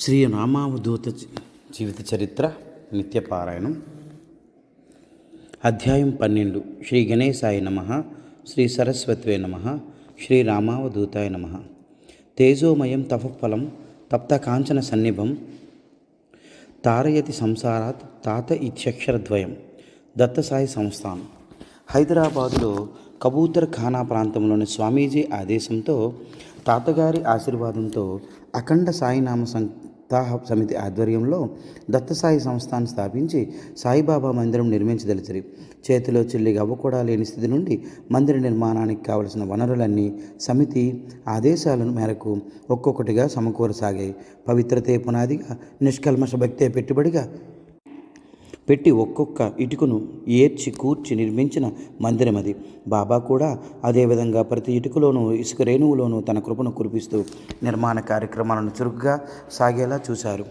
శ్రీ రామావధూత జీవిత చరిత్ర నిత్యపారాయణం అధ్యాయం పన్నెండు. శ్రీ గణేశాయ నమ శ్రీ సరస్వత్వే నమ శ్రీ రామావధూతాయ నమ. తేజోమయం తపఫలం తప్త కాంచన సన్నిభం తారయతి సంసారాత్ తాత ఇత్యక్షరద్వయం దత్తసాయి సంస్థానం. హైదరాబాదులో కబూతర్ ఖానా ప్రాంతంలోని స్వామీజీ ఆదేశంతో తాతగారి ఆశీర్వాదంతో అఖండ సాయినామ తాహబ్ సమితి ఆధ్వర్యంలో దత్తసాయి సంస్థాన్ని స్థాపించి సాయిబాబా మందిరం నిర్మించదలిచిరి. చేతిలో చిల్లి గవ్వ కూడా లేని స్థితి నుండి మందిర నిర్మాణానికి కావలసిన వనరులన్నీ సమితి ఆదేశాల మేరకు ఒక్కొక్కటిగా సమకూరసాగాయి. పవిత్రతే పునాదిగా నిష్కల్మష భక్తే పెట్టుబడిగా పెట్టి ఒక్కొక్క ఇటుకను ఏర్చి కూర్చి నిర్మించిన మందిరం అది. బాబా కూడా అదేవిధంగా ప్రతి ఇటుకలోనూ ఇసుక రేణువులోనూ తన కృపను కురిపిస్తూ నిర్మాణ కార్యక్రమాలను చురుగ్గా సాగేలా చూశారు.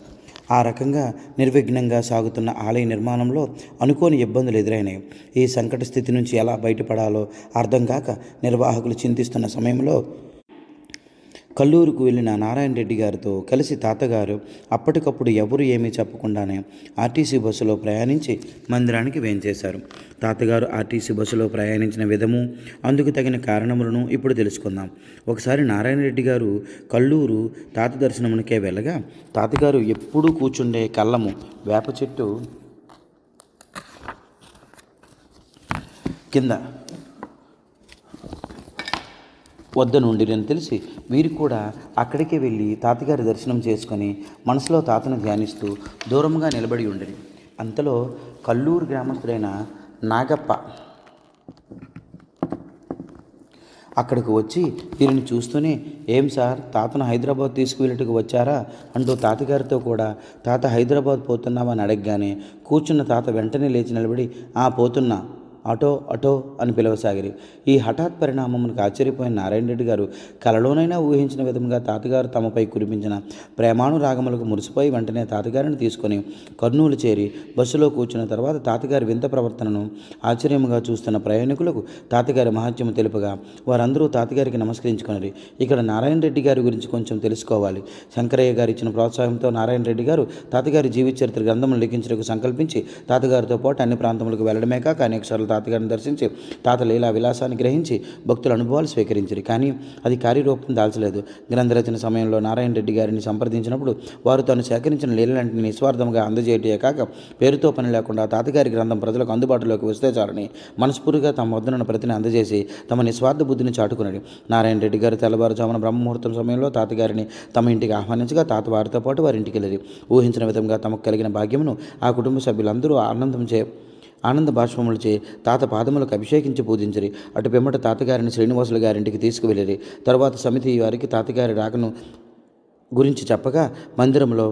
ఆ రకంగా నిర్విఘ్నంగా సాగుతున్న ఆలయ నిర్మాణంలో అనుకోని ఇబ్బందులు ఎదురైనాయి. ఈ సంకట స్థితి నుంచి ఎలా బయటపడాలో అర్థం కాక నిర్వాహకులు చింతిస్తున్న సమయంలో కల్లూరుకు వెళ్ళిన నారాయణ రెడ్డి గారితో కలిసి తాతగారు అప్పటికప్పుడు ఎవరు ఏమీ చెప్పకుండానే ఆర్టీసీ బస్సులో ప్రయాణించి మందిరానికి వేంచేశారు. తాతగారు ఆర్టీసీ బస్సులో ప్రయాణించిన విధము అందుకు తగిన కారణములను ఇప్పుడు తెలుసుకుందాం. ఒకసారి నారాయణ రెడ్డి గారు కల్లూరు తాత దర్శనమునికే వెళ్ళగా తాతగారు ఎప్పుడూ కూర్చుండే కళ్ళము వేప చెట్టు కింద వద్ద నుండిరని తెలిసి వీరు కూడా అక్కడికే వెళ్ళి తాతగారి దర్శనం చేసుకొని మనసులో తాతను ధ్యానిస్తూ దూరంగా నిలబడి ఉండేది అంతలో కల్లూరు గ్రామస్తుడైన నాగప్ప అక్కడికి వచ్చి వీరిని చూస్తూనే ఏం సార్ తాతను హైదరాబాద్ తీసుకువెళ్ళటకు వచ్చారా? అంటూ తాతగారితో కూడా తాత హైదరాబాద్ పోతున్నామని అడగగానే కూర్చున్న తాత వెంటనే లేచి నిలబడి ఆ పోతున్నా. అటో అటో అని పిలవసాగిరి. ఈ హఠాత్ పరిణామమునకు ఆశ్చర్యపోయిన నారాయణ రెడ్డి గారు కలలోనైనా ఊహించిన విధంగా తాతగారు తమపై కురిపించిన ప్రేమానురాగములకు మురిసిపోయి వెంటనే తాతగారిని తీసుకొని కర్నూలు చేరి బస్సులో కూర్చున్న తర్వాత తాతగారి వింత ప్రవర్తనను ఆశ్చర్యముగా చూస్తున్న ప్రయాణికులకు తాతగారి మహత్యము తెలుపగా వారందరూ తాతగారికి నమస్కరించుకున్నారు ఇక్కడ నారాయణ రెడ్డి గారి గురించి కొంచెం తెలుసుకోవాలి. శంకరయ్య గారు ఇచ్చిన ప్రోత్సాహంతో నారాయణ రెడ్డి గారు తాతగారి జీవిత చరిత్ర గ్రంథమును లిఖించడానికి సంకల్పించి తాతగారితో పాటు అన్ని ప్రాంతములకు వెళ్ళడమే కాక అనేకసార్లు తాతగారిని దర్శించి తాత లీలా విలాసాన్ని గ్రహించి భక్తుల అనుభవాలు స్వీకరించారు. కానీ అది కార్యరూపం దాల్చలేదు. గ్రంథరచన సమయంలో నారాయణ రెడ్డి గారిని సంప్రదించినప్పుడు వారు తాను సేకరించిన లీలలంటిని నిస్వార్థంగా అందజేయటే కాక పేరుతో పని లేకుండా తాతగారి గ్రంథం ప్రజలకు అందుబాటులోకి వస్తే చాలని మనస్ఫూర్తిగా తమ వద్దనున్న ప్రతిని అందజేసి తమ నిస్వార్థ బుద్ధిని చాటుకున్నాడు నారాయణ రెడ్డి గారు తెల్లవారుజామున బ్రహ్మముహూర్తం సమయంలో తాతగారిని తమ ఇంటికి ఆహ్వానించగా తాత వారితో పాటు వారి వెళ్ళేది ఊహించిన విధంగా తమకు కలిగిన భాగ్యమును ఆ కుటుంబ సభ్యులందరూ ఆనందం చే ఆనంద బాష్పములచే తాత పాదములకు అభిషేకించి పూజించరి. అటు పిమ్మట తాతగారిని శ్రీనివాసులు గారింటికి తీసుకువెళ్ళిరి. తరువాత సమితి వారికి తాతగారి రాకను గురించి చెప్పగా మందిరంలో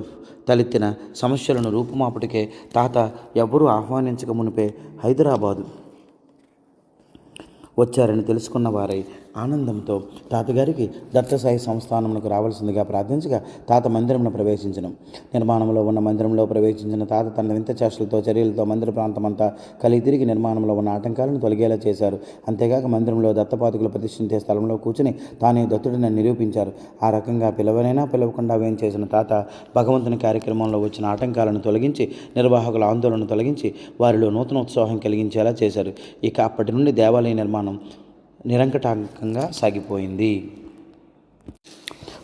తలెత్తిన సమస్యలను రూపుమాపుటికే తాత ఎవ్వరూ ఆహ్వానించక మునిపే హైదరాబాదు వచ్చారని తెలుసుకున్న వారై ఆనందంతో తాతగారికి దత్తసాయి సంస్థానమునకు రావాల్సిందిగా ప్రార్థించగా తాత మందిరమును ప్రవేశించను. నిర్మాణంలో ఉన్న మందిరంలో ప్రవేశించిన తాత తన వింత చేష్టలతో చర్యలతో మందిర ప్రాంతమంతా కలిగి తిరిగి నిర్మాణంలో ఉన్న ఆటంకాలను తొలగేలా చేశారు. అంతేగాక మందిరంలో దత్తపాతుకులు ప్రతిష్ఠించే స్థలంలో కూర్చుని తానే దత్తుడిని నిరూపించారు. ఆ రకంగా పిలవనైనా పిలవకుండా వేం చేసిన తాత భగవంతుని కార్యక్రమంలో వచ్చిన ఆటంకాలను తొలగించి నిర్వాహకుల ఆందోళన తొలగించి వారిలో నూతన ఉత్సాహం కలిగించేలా చేశారు. ఇక అప్పటి నుండి దేవాలయ నిర్మాణం నిరంకటాంకంగా సాగిపోయింది.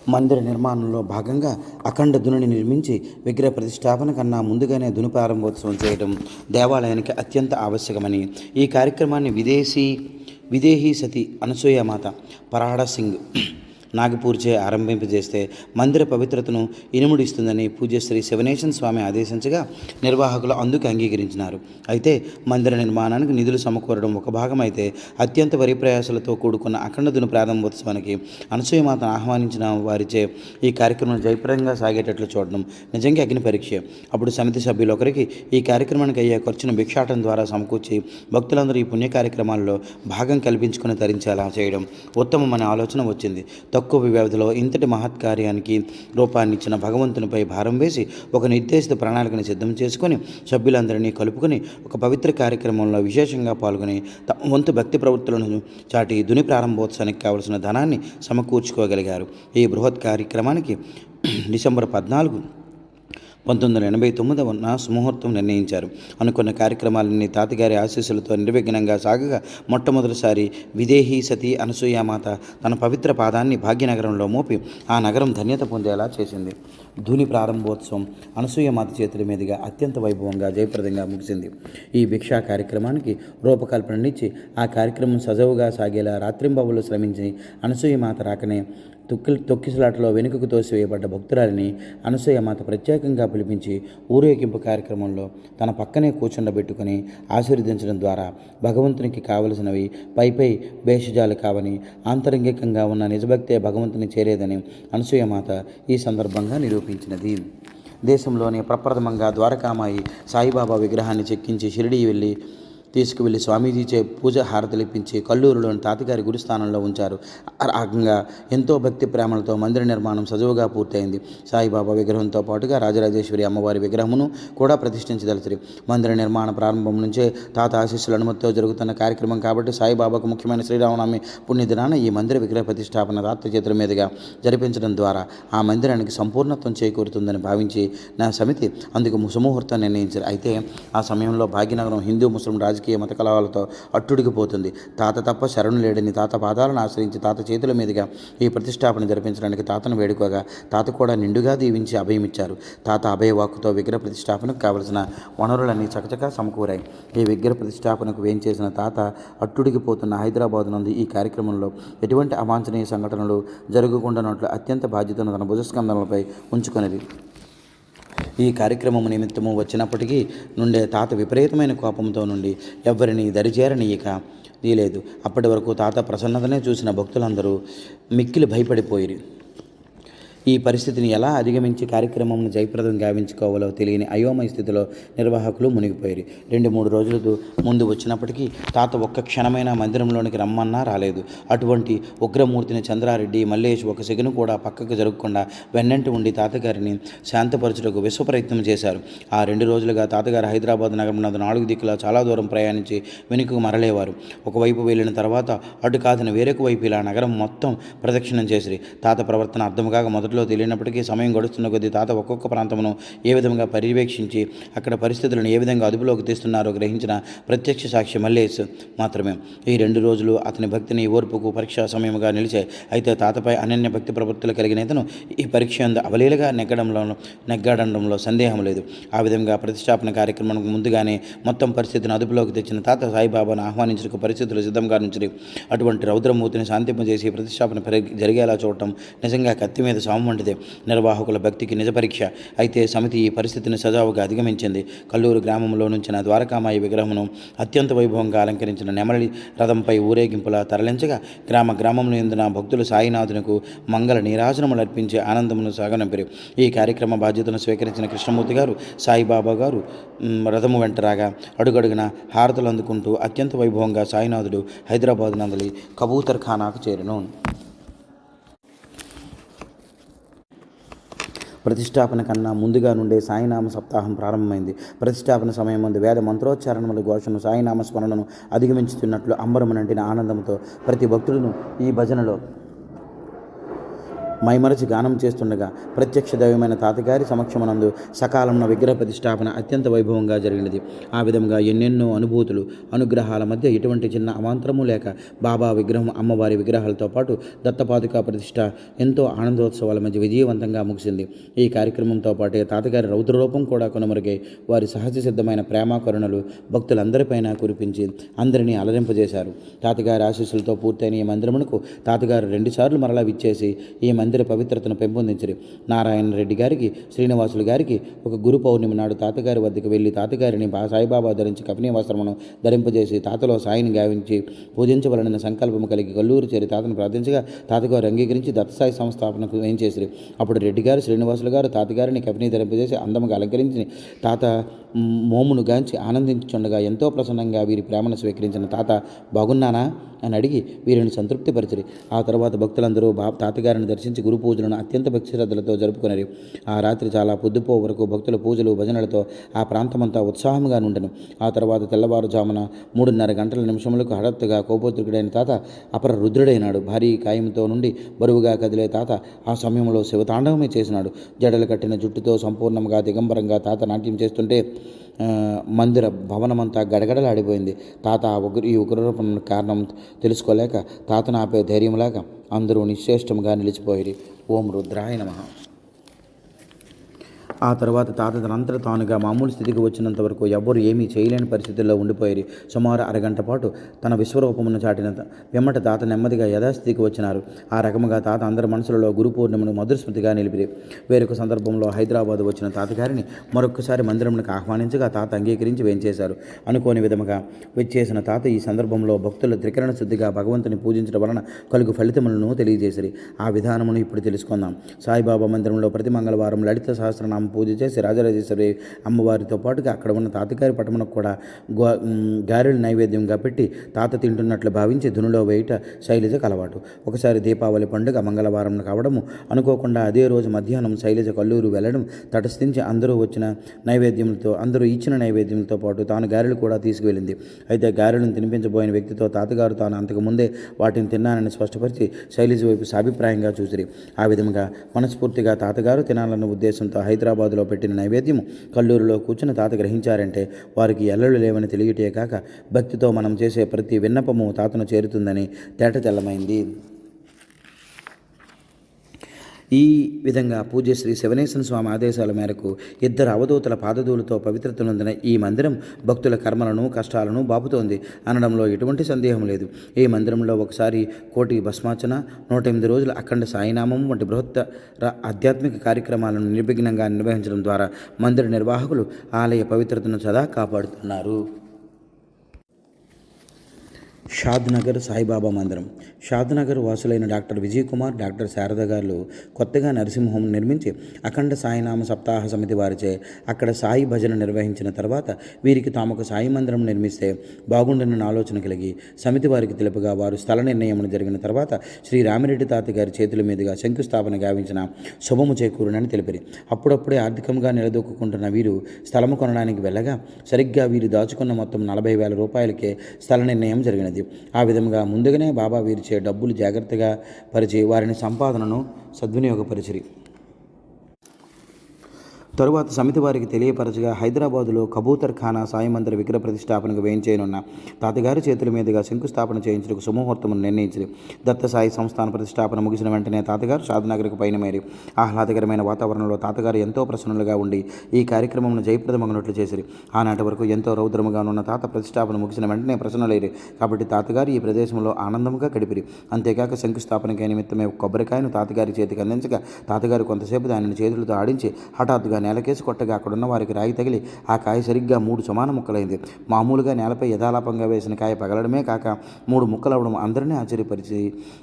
మందిర నిర్మాణంలో భాగంగా అఖండ ధునిని నిర్మించి విగ్రహ ప్రతిష్టాపన కన్నా ముందుగానే ధుని ప్రారంభోత్సవం చేయడం దేవాలయానికి అత్యంత ఆవశ్యకమని ఈ కార్యక్రమాన్ని విదేశీ విదేహీ సతి అనసూయమాత పరాడ సింగ్ నాగపూర్చే ఆరంభింపజేస్తే మందిర పవిత్రతను ఇనుముడిస్తుందని పూజ్యశ్రీ శివనేశన్ స్వామి ఆదేశించగా నిర్వాహకులు అందుకు అంగీకరించినారు. అయితే మందిర నిర్మాణానికి నిధులు సమకూరడం ఒక భాగమైతే అత్యంత వరి ప్రయాసాలతో కూడుకున్న అఖండదును ప్రారంభోత్సవానికి అనసూయమాతను ఆహ్వానించిన వారిచే ఈ కార్యక్రమం జయప్రదంగా సాగేటట్లు చూడడం నిజంగా అగ్ని పరీక్ష. అప్పుడు సమితి సభ్యులు ఒకరికి ఈ కార్యక్రమానికి అయ్యే ఖర్చును భిక్షాటం ద్వారా సమకూర్చి భక్తులందరూ ఈ పుణ్య కార్యక్రమాల్లో భాగం కల్పించుకుని తరించేలా చేయడం ఉత్తమమనే ఆలోచన వచ్చింది. తక్కువ వ్యవధిలో ఇంతటి మహత్కార్యానికి రూపాన్నిచ్చిన భగవంతునిపై భారం వేసి ఒక నిర్దేశిత ప్రణాళికను సిద్ధం చేసుకొని సభ్యులందరినీ కలుపుకొని ఒక పవిత్ర కార్యక్రమంలో విశేషంగా పాల్గొని తమ వంతు భక్తి ప్రవృత్తులను చాటి దుని ప్రారంభోత్సవానికి కావలసిన ధనాన్ని సమకూర్చుకోగలిగారు. ఈ బృహత్ కార్యక్రమానికి డిసెంబర్ పద్నాలుగు పంతొమ్మిది వందల ఎనభై తొమ్మిదవ సుముహూర్తం నిర్ణయించారు. అనుకున్న కార్యక్రమాలన్నీ తాతగారి ఆశీస్సులతో నిర్విఘ్నంగా సాగగా మొట్టమొదటిసారి విదేహీ సతీ అనసూయామాత తన పవిత్ర పాదాన్ని భాగ్యనగరంలో మోపి ఆ నగరం ధన్యత పొందేలా చేసింది. ధూని ప్రారంభోత్సవం అనసూయమాత చేతుల మీదుగా అత్యంత వైభవంగా జయప్రదంగా ముగిసింది. ఈ భిక్షా కార్యక్రమానికి రూపకల్పననిచ్చి ఆ కార్యక్రమం సజవుగా సాగేలా రాత్రింబవులు శ్రమించి అనసూయమాత రాకనే తొక్కి తొక్కిసలాటలో వెనుకకు తోసివేయబడ్డ భక్తురాలిని అనసూయమాత ప్రత్యేకంగా పిలిపించి ఊరేగింపు కార్యక్రమంలో తన పక్కనే కూర్చుండబెట్టుకుని ఆశీర్వదించడం ద్వారా భగవంతునికి కావలసినవి పైపై భేషజాలు కావని ఆంతరంగికంగా ఉన్న నిజభక్తే భగవంతుని చేరేదని అనసూయ మాత ఈ సందర్భంగా నిరూపించినది. దేశంలోనే ప్రప్రథమంగా ద్వారకామాయి సాయిబాబా విగ్రహాన్ని చెక్కించి షిరిడి వెళ్ళి తీసుకువెళ్ళి స్వామీజీచే పూజ హారతలిప్పించి కల్లూరులోని తాతగారి గురుస్థానంలో ఉంచారు. ఆ రకంగా ఎంతో భక్తి ప్రేమలతో మందిర నిర్మాణం సజువుగా పూర్తయింది. సాయిబాబా విగ్రహంతో పాటుగా రాజరాజేశ్వరి అమ్మవారి విగ్రహమును కూడా ప్రతిష్ఠించదలిచిరి. మందిర నిర్మాణ ప్రారంభం నుంచే తాత ఆశీస్సుల అనుమతితో జరుగుతున్న కార్యక్రమం కాబట్టి సాయిబాబాకు ముఖ్యమైన శ్రీరామనవమి పుణ్యదినాన ఈ మందిర విగ్రహ ప్రతిష్టాపన తాత చేతుల మీదుగా జరిపించడం ద్వారా ఆ మందిరానికి సంపూర్ణత్వం చేకూరుతుందని భావించి నా సమితి అందుకు సుముహూర్తం నిర్ణయించారు. అయితే ఆ సమయంలో భాగ్యనగరం హిందూ ముస్లిం రాజకీయ మత కలహాలతో అట్టుడికిపోతుంది తాత తప్ప శరణు లేడని తాత పాదాలను ఆశ్రయించి తాత చేతుల మీదుగా ఈ ప్రతిష్టాపన జరిపించడానికి తాతను వేడుకోగా తాత కూడా నిండుగా దీవించి అభయమిచ్చారు తాత అభయవాక్కుతో విగ్రహ ప్రతిష్టాపనకు కావలసిన వనరులన్నీ చకచకా సమకూరాయి. ఈ విగ్రహ ప్రతిష్టాపనకు వేంచేసిన తాత అట్టుడికిపోతున్న హైదరాబాద్ నుండి ఈ కార్యక్రమంలో ఎటువంటి అవాంఛనీయ సంఘటనలు జరగకుండానట్లు అత్యంత బాధ్యతను తన భుజస్కంధనలపై ఉంచుకునేది ఈ కార్యక్రమం నిమిత్తము వచ్చినప్పటికీ నుండే తాత విపరీతమైన కోపంతో నుండి ఎవరిని దరిచేరనీయక నీలేదు అప్పటి వరకు తాత ప్రసన్నతనే చూసిన భక్తులందరూ మిక్కిలి భయపడిపోయిరి. ఈ పరిస్థితిని ఎలా అధిగమించి కార్యక్రమంను జయప్రదం గావించుకోవాలో తెలియని అయోమయ స్థితిలో నిర్వాహకులు మునిగిపోయారు. రెండు మూడు రోజులు ముందు వచ్చినప్పటికీ తాత ఒక్క క్షణమైన మందిరంలోనికి రమ్మన్నా రాలేదు. అటువంటి ఉగ్రమూర్తిని చంద్రారెడ్డి మల్లేష్ ఒక సెగను కూడా పక్కకు జరగకుండా వెన్నంటి ఉండి తాతగారిని శాంతపరచుటకు విశ్వ ప్రయత్నం చేశారు. ఆ రెండు రోజులుగా తాతగారు హైదరాబాద్ నగరం నాలుగు దిక్కులా చాలా దూరం ప్రయాణించి వెనుకకు మరలేవారు. ఒకవైపు వెళ్ళిన తర్వాత అటు కాదని వేరొక వైపు ఇలా నగరం మొత్తం ప్రదక్షిణం చేసిరి. తాత ప్రవర్తన అర్థం కాక మొదట్లో తెలియనప్పటికీ సమయం గడుస్తున్న కొద్దీ తాత ఒక్కొక్క ప్రాంతమును ఏ విధంగా పర్యవేక్షించి అక్కడ పరిస్థితులను ఏ విధంగా అదుపులోకి తీస్తున్నారో గ్రహించిన ప్రత్యక్ష సాక్షి మల్లేష్ మాత్రమే. ఈ రెండు రోజులు అతని భక్తిని ఓర్పుకు పరీక్షా సమయముగా నిలిచాయి అయితే తాతపై అనన్య భక్తి ప్రవృత్తులు కలిగిన ఇతను ఈ పరీక్ష యందు అవలీలగా నెగ్గడంలో నెగ్గాడంలో సందేహం లేదు. ఆ విధంగా ప్రతిష్టాపన కార్యక్రమానికి ముందుగానే మొత్తం పరిస్థితిని అదుపులోకి తెచ్చిన తాత సాయిబాబాను ఆహ్వానించడానికి పరిస్థితులు సిద్ధంగా నుంచి అటువంటి రౌద్రమూర్తిని శాంతింపజేసి ప్రతిష్టాపన పెరిగి- జరిగేలా చూడటం నిజంగా కత్తి మీద సాము వంటిదే నిర్వాహకుల భక్తికి నిజ పరీక్ష. అయితే సమితి ఈ పరిస్థితిని సజావుగా అధిగమించింది. కల్లూరు గ్రామంలో నుంచిన ద్వారకామాయి విగ్రహమును అత్యంత వైభవంగా అలంకరించిన నెమలి రథంపై ఊరేగింపులా తరలించగా గ్రామ గ్రామంలో ఎందున భక్తులు సాయినాథునకు మంగళ నీరాజనములు అర్పించి ఆనందమును సాగనంపారు. ఈ కార్యక్రమ బాధ్యతను స్వీకరించిన కృష్ణమూర్తి గారు సాయిబాబా గారు రథము వెంట రాగా అడుగడుగున హారతులు అందుకుంటూ అత్యంత వైభవంగా సాయినాథుడు హైదరాబాద్ నందలి కబూతర్ ఖానాకు చేరును. ప్రతిష్టాపన కన్నా ముందుగా నుండే సాయినామ సప్తాహం ప్రారంభమైంది. ప్రతిష్టాపన సమయం ముందు వేద మంత్రోచ్చారణముల ఘోషను సాయినామ స్మరణను అధిగమించుతున్నట్లు అంబరమునంటిన ఆనందంతో ప్రతి భక్తుడును ఈ భజనలో మైమరచి గానం చేస్తుండగా ప్రత్యక్ష దైవమైన తాతగారి సమక్షమనందు సకాలంలో విగ్రహ ప్రతిష్టాపన అత్యంత వైభవంగా జరిగినది. ఆ విధంగా ఎన్నెన్నో అనుభూతులు అనుగ్రహాల మధ్య ఎటువంటి చిన్న అవాంతరము లేక బాబా విగ్రహం అమ్మవారి విగ్రహాలతో పాటు దత్తపాదుక ప్రతిష్ట ఎంతో ఆనందోత్సవాల మధ్య విజయవంతంగా ముగిసింది. ఈ కార్యక్రమంతో పాటే తాతగారి రౌద్రరూపం కూడా కొనుమరుగై వారి సహజ సిద్ధమైన ప్రేమ కరుణలు భక్తులందరిపైన కురిపించి అందరినీ అలరింపజేశారు. తాతగారి ఆశీస్సులతో పూర్తయిన ఈ మందిరమునకు తాతగారు రెండుసార్లు మరలా విచ్చేసి ఈ మందిరం పవిత్రతను పెంపొందించరు. నారాయణ రెడ్డి గారికి శ్రీనివాసులు గారికి ఒక గురు పౌర్ణమి నాడు తాతగారి వద్దకు వెళ్ళి తాతగారిని బా సాయిబాబా ధరించి కఫనీ ధరింపజేసి తాతలో సాయిని గావించి పూజించవలన సంకల్పము కలిగి గల్లూరు చేరి తాతను ప్రార్థించగా తాతగారు అంగీకరించి దత్తసాయి సంస్థాపనకు ఏం చేసిరి? అప్పుడు రెడ్డి గారు శ్రీనివాసులు గారు తాతగారిని కపినీ ధరింపజేసి అందముగా అలంకరించి తాత మోమును గాంచి ఆనందించుండగా ఎంతో ప్రసన్నంగా వీరి ప్రేమను స్వీకరించిన తాత బాగున్నానా? అని అడిగి వీరిని సంతృప్తిపరిచిరి. ఆ తర్వాత భక్తులందరూ బాబు తాతగారిని దర్శించి గురు పూజలను అత్యంత భక్తి శ్రద్ధలతో జరుపుకున్నారు ఆ రాత్రి చాలా పొద్దుపో వరకు భక్తుల పూజలు భజనలతో ఆ ప్రాంతమంతా ఉత్సాహంగా నుండెను. ఆ తర్వాత తెల్లవారుజామున మూడున్నర గంటల నిమిషములకు హఠత్తుగా కోపోద్రికుడైన తాత అపర రుద్రుడైనాడు భారీ కాయంతో నుండి బరువుగా కదిలే తాత ఆ సమయంలో శివతాండవమే చేసినాడు. జడలు కట్టిన జుట్టుతో సంపూర్ణంగా దిగంబరంగా తాత నాట్యం చేస్తుంటే మందిర భవనమంతా గడగడలాడిపోయింది. తాత ఆ ఉగ్ర ఈ ఉగ్రరూపం కారణం తెలుసుకోలేక తాతను ఆపే ధైర్యం లేక అందరూ నిశ్చేష్టంగా నిలిచిపోయి ఓం రుద్రాయ నమ. ఆ తర్వాత తాత తనంతట తానుగా మామూలు స్థితికి వచ్చినంత వరకు ఎవ్వరు ఏమీ చేయలేని పరిస్థితుల్లో ఉండిపోయారు. సుమారు అరగంట పాటు తన విశ్వరూపమును చాటిన వెమ్మట తాత నెమ్మదిగా యథాస్థితికి వచ్చినారు. ఆ రకముగా తాత అందరి మనసులలో గురు పూర్ణిమను మధురస్మృతిగా నిలిపిరి. వేరొక సందర్భంలో హైదరాబాద్ వచ్చిన తాతగారిని మరొకసారి మందిరమునకు ఆహ్వానించగా తాత అంగీకరించి వేయించేశారు అనుకోని విధముగా విచ్చేసిన తాత ఈ సందర్భంలో భక్తుల త్రికరణ శుద్ధిగా భగవంతుని పూజించడం వలన కలుగు ఫలితములను తెలియజేసిరి. ఆ విధానమును ఇప్పుడు తెలుసుకుందాం. సాయిబాబా మందిరంలో ప్రతి మంగళవారం లలిత సహస్రనామ పూజ చేసి రాజరాజేశ్వరి అమ్మవారితో పాటుగా అక్కడ ఉన్న తాతగారి పటమునకు కూడా గో గారెల నైవేద్యంగా పెట్టి తాత తింటున్నట్లు భావించి దునులో వేయట శైలజకు అలవాటు. ఒకసారి దీపావళి పండుగ మంగళవారం కావడము అనుకోకుండా అదే రోజు మధ్యాహ్నం శైలజ కల్లూరు వెళ్ళడం తటస్థించి అందరూ వచ్చిన నైవేద్యంతో అందరూ ఇచ్చిన నైవేద్యంతో పాటు తాను గారెలు కూడా తీసుకువెళ్ళింది. అయితే గారెలను తినిపించబోయిన వ్యక్తితో తాతగారు తాను అంతకు ముందే వాటిని తిన్నానని స్పష్టపరిచి శైలజ వైపు సాభిప్రాయంగా చూసిరి. ఆ విధంగా మనస్ఫూర్తిగా తాతగారు తినాలన్న ఉద్దేశంతో హైదరాబాద్ హైదరాబాదులో పెట్టిన నైవేద్యం కల్లూరులో కూర్చుని తాత గ్రహించారంటే వారికి ఎల్లలు లేవని తెలియటే కాక భక్తితో మనం చేసే ప్రతి విన్నపము తాతను చేరుతుందని తేట తెల్లమైంది. ఈ విధంగా పూజ శ్రీ శివనేశ్వర స్వామి ఆదేశాల మేరకు ఇద్దరు అవధూతల పాదధూలతో పవిత్రతనుందిన ఈ మందిరం భక్తుల కర్మలను కష్టాలను బాపుతోంది. అనడంలో ఎటువంటి సందేహం లేదు. ఈ మందిరంలో ఒకసారి కోటి భస్మార్చన నూట ఎనిమిది రోజుల అఖండ సాయినామం వంటి బృహత్తర ఆధ్యాత్మిక కార్యక్రమాలను నిర్విఘ్నంగా నిర్వహించడం ద్వారా మందిర నిర్వాహకులు ఆలయ పవిత్రతను సదా కాపాడుతున్నారు. షాద్నగర్ సాయిబాబా మందిరం. షాద్నగర్ వాసులైన డాక్టర్ విజయ్ కుమార్ డాక్టర్ శారద గారు కొత్తగా నరసింహం నిర్మించి అఖండ సాయినామ సప్తాహ సమితి వారిచే అక్కడ సాయి భజన నిర్వహించిన తర్వాత వీరికి తామొక సాయి మందిరం నిర్మిస్తే బాగుండని ఆలోచన కలిగి సమితి వారికి తెలుపుగా వారు స్థల నిర్ణయం జరిగిన తర్వాత శ్రీ రామిరెడ్డి తాత గారి చేతుల మీదుగా శంకుస్థాపన గావించిన శుభము చేకూరునని తెలిపిరి. అప్పుడప్పుడే ఆర్థికంగా నిలదొక్కుంటున్న వీరు స్థలము కొనడానికి వెళ్ళగా సరిగ్గా వీరు దాచుకున్న మొత్తం నలభై వేల రూపాయలకే స్థల నిర్ణయం జరిగినది. ఆ విధంగా ముందుగానే బాబా వీరిచే డబ్బులు జాగ్రత్తగా పరిచి వారిని సంపాదనను సద్వినియోగపరిచిరి. తరువాత సమితి వారికి తెలియపరచగా హైదరాబాదులో కబూతర్ ఖానా సాయి మందిర విగ్రహ ప్రతిష్టాపనకు వేయించేయనున్న తాతగారి చేతుల మీదుగా శంకుస్థాపన చేయించడానికి సుముహూర్తమును నిర్ణయించింది దత్త సాయి సంస్థాన ప్రతిష్టాపన ముగిసిన వెంటనే తాతగారు షాద్నగర్కు పయనమేరి. ఆహ్లాదకరమైన వాతావరణంలో తాతగారు ఎంతో ప్రసన్నులుగా ఉండి ఈ కార్యక్రమంను జయప్రదమగినట్లు చేసిరి. ఆనాటి వరకు ఎంతో రౌద్రముగా ఉన్న తాత ప్రతిష్టాపన ముగిసిన వెంటనే ప్రసన్నులైరి. కాబట్టి తాతగారు ఈ ప్రదేశంలో ఆనందంగా గడిపిరి. అంతేకాక శంకుస్థాపనకే నిమిత్తమే కొబ్బరికాయను తాతగారి చేతికి అందించగా తాతగారు కొంతసేపు దానిని చేతులతో ఆడించి హఠాత్తుగా నేలకేసి కొట్టగా అక్కడున్న వారికి రాయి తగిలి ఆ కాయ సరిగ్గా మూడు సమాన ముక్కలైంది. మామూలుగా నేలపై యథాలాపంగా వేసిన కాయ పగలడమే కాక మూడు ముక్కలవడం అందరినీ ఆశ్చర్యపరిచి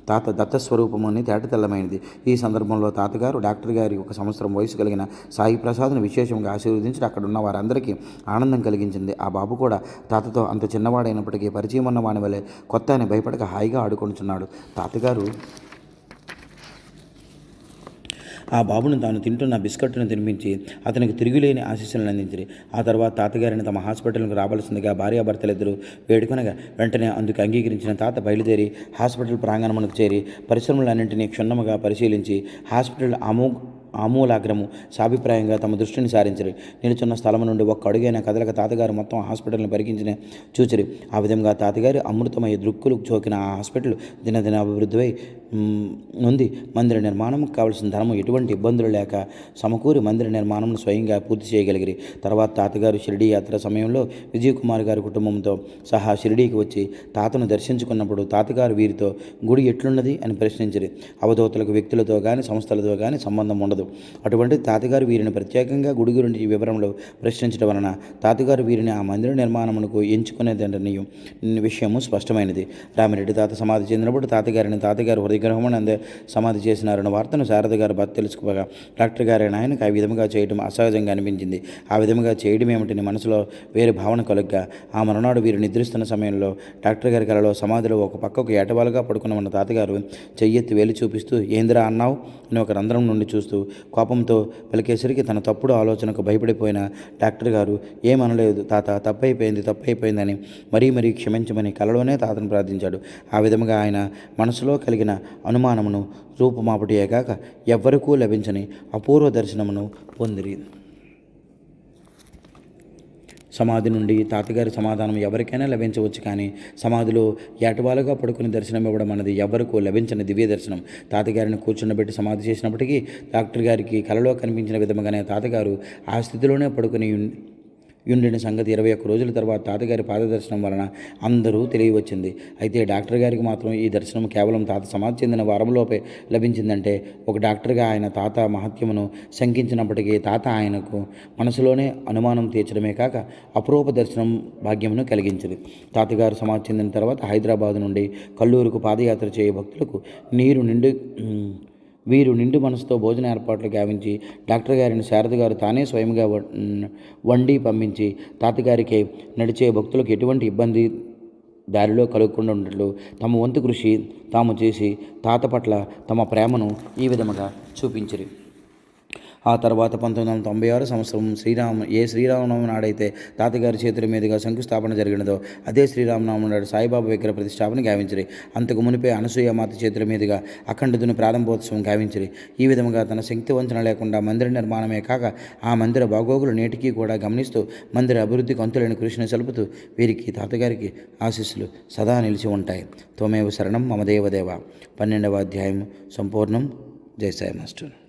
తాత దత్తస్వరూపమని తేట తెల్లమైనది ఈ సందర్భంలో తాతగారు డాక్టర్ గారి ఒక సంవత్సరం వయసు కలిగిన సాయి ప్రసాద్ను విశేషంగా ఆశీర్వదించి అక్కడున్న వారందరికీ ఆనందం కలిగించింది. ఆ బాబు కూడా తాతతో అంత చిన్నవాడైనప్పటికీ పరిచయం ఉన్న వాని వలె కొత్త అని భయపడక హాయిగా ఆడుకుంటున్నాడు తాతగారు ఆ బాబును తాను తింటున్న బిస్కట్ను తినిపించి అతనికి తిరుగులేని ఆశీస్సులను అందించింది ఆ తర్వాత తాతగారిని తమ హాస్పిటల్కు రావాల్సిందిగా భార్యాభర్తలిద్దరూ వేడుకొనగా వెంటనే అందుకు అంగీకరించిన తాత బయలుదేరి హాస్పిటల్ ప్రాంగణమునకు చేరి పరిశ్రమలన్నింటినీ క్షుణ్ణముగా పరిశీలించి హాస్పిటల్ అమో ఆమూలాగ్రము సాభిప్రాయంగా తమ దృష్టిని సారించరు. నిలుచున్న స్థలం నుండి ఒక్క అడుగైన కదలక తాతగారు మొత్తం హాస్పిటల్ని పరికించిన చూచిరి. ఆ విధంగా తాతగారి అమృతమయ్యే దృక్కులు చోకిన ఆ హాస్పిటల్ దినదిన అభివృద్ధిపై ఉంది. మందిర నిర్మాణం కావలసిన ధనము ఎటువంటి ఇబ్బందులు లేక సమకూరి మందిర నిర్మాణం స్వయంగా పూర్తి చేయగలిగిరి. తర్వాత తాతగారు షిరిడీ యాత్ర సమయంలో విజయ్ కుమార్ గారి కుటుంబంతో సహా షిరిడీకి వచ్చి తాతను దర్శించుకున్నప్పుడు తాతగారు వీరితో గుడి ఎట్లున్నది? అని ప్రశ్నించిరి. అవధూతలకు వ్యక్తులతో కానీ సంస్థలతో కానీ సంబంధం ఉండదు. అటువంటి తాతగారు వీరిని ప్రత్యేకంగా గుడి గురించి వివరంలో ప్రశ్నించడం వలన తాతగారు వీరిని ఆ మందిర నిర్మాణమునకు ఎంచుకునేదని విషయము స్పష్టమైనది. రామిరెడ్డి తాత సమాధి చెందినప్పుడు తాతగారిని తాతగారు హృదయ విగ్రహం సమాధి చేసినారన్న వార్తను శారద గారు భర్త తెలుసుకోగా డాక్టర్ గారైన ఆయనకు ఆ విధముగా చేయడం అసహజంగా అనిపించింది. ఆ విధముగా చేయడం ఏమిటని మనసులో వేరే భావన కలుగ్గా ఆ మరునాడు వీరు నిద్రిస్తున్న సమయంలో డాక్టర్ గారి కలలో సమాధిలో ఒక పక్కకు ఏటవాలుగా పడుకున్న మన తాతగారు చెయ్యెత్తి వేలు చూపిస్తూ ఏందిరా అన్నావు? అని ఒక రంధ్రం నుండి చూస్తూ కోపంతో పలికేసరికి తన తప్పుడు ఆలోచనకు భయపడిపోయిన డాక్టర్ గారు ఏమనలేదు తాత తప్పైపోయింది తప్పైపోయిందని మరీ మరీ క్షమించమని కలలోనే తాతను ప్రార్థించాడు. ఆ విధముగా ఆయన మనసులో కలిగిన అనుమానమును రూపుమాపటియే కాక ఎవ్వరికూ లభించని అపూర్వ దర్శనమును పొందిరి. సమాధి నుండి తాతగారి సమాధానం ఎవరికైనా లభించవచ్చు కానీ సమాధిలో ఏటవాలుగా పడుకుని దర్శనం ఇవ్వడం అన్నది ఎవరికూ లభించిన దివ్య దర్శనం. తాతగారిని కూర్చుండబెట్టి సమాధి చేసినప్పటికీ డాక్టర్ గారికి కలలో కనిపించిన విధముగానే తాతగారు ఆ స్థితిలోనే పడుకుని యుండిన సంగతి ఇరవై ఒక్క రోజుల తర్వాత తాతగారి పాదదర్శనం వలన అందరూ తెలియవచ్చింది. అయితే డాక్టర్ గారికి మాత్రం ఈ దర్శనం కేవలం తాత సమాధి చెందిన వారంలోపే లభించిందంటే ఒక డాక్టర్గా ఆయన తాత మహత్యమును శంకించినప్పటికీ తాత ఆయనకు మనసులోనే అనుమానం తీర్చడమే కాక అపురూప దర్శనం భాగ్యమును కలిగించింది. తాతగారు సమాధి చెందిన తర్వాత హైదరాబాద్ నుండి కల్లూరుకు పాదయాత్ర చేయ భక్తులకు నీరు నిండు వీరు నిండు మనసుతో భోజన ఏర్పాట్లు గావించి డాక్టర్ గారిని శారద గారు తానే స్వయంగా వండి పంపించి తాతగారికి నడిచే భక్తులకు ఎటువంటి ఇబ్బంది దారిలో కలుగకుండా ఉన్నట్లు తమ వంతు కృషి తాము చేసి తాత పట్ల తమ ప్రేమను ఈ విధముగా చూపించిరి. ఆ తర్వాత పంతొమ్మిది వందల తొంభై ఆరు సంవత్సరం శ్రీరామ ఏ శ్రీరామనవమి నాడైతే తాతగారి చేతుల మీదుగా శంకుస్థాపన జరిగినదో అదే శ్రీరామనవమి నాడు సాయిబాబా విగ్రహ ప్రతిష్టాపన గావించరి. అంతకు మునిపే అనసూయ మాత చేతుల మీదుగా అఖండదుని ప్రారంభోత్సవం గావించరి. ఈ విధముగా తన శక్తి వంచన లేకుండా మందిర నిర్మాణమే కాక ఆ మందిర బాగోగులు నేటికీ కూడా గమనిస్తూ మందిర అభివృద్ధి అంతులేని కృషిని సలుపుతూ వీరికి తాతగారికి ఆశీస్సులు సదా నిలిచి ఉంటాయి. తోమేవ శరణం మమదేవదేవ పన్నెండవ అధ్యాయం సంపూర్ణం. జై సాయి మాస్టర్.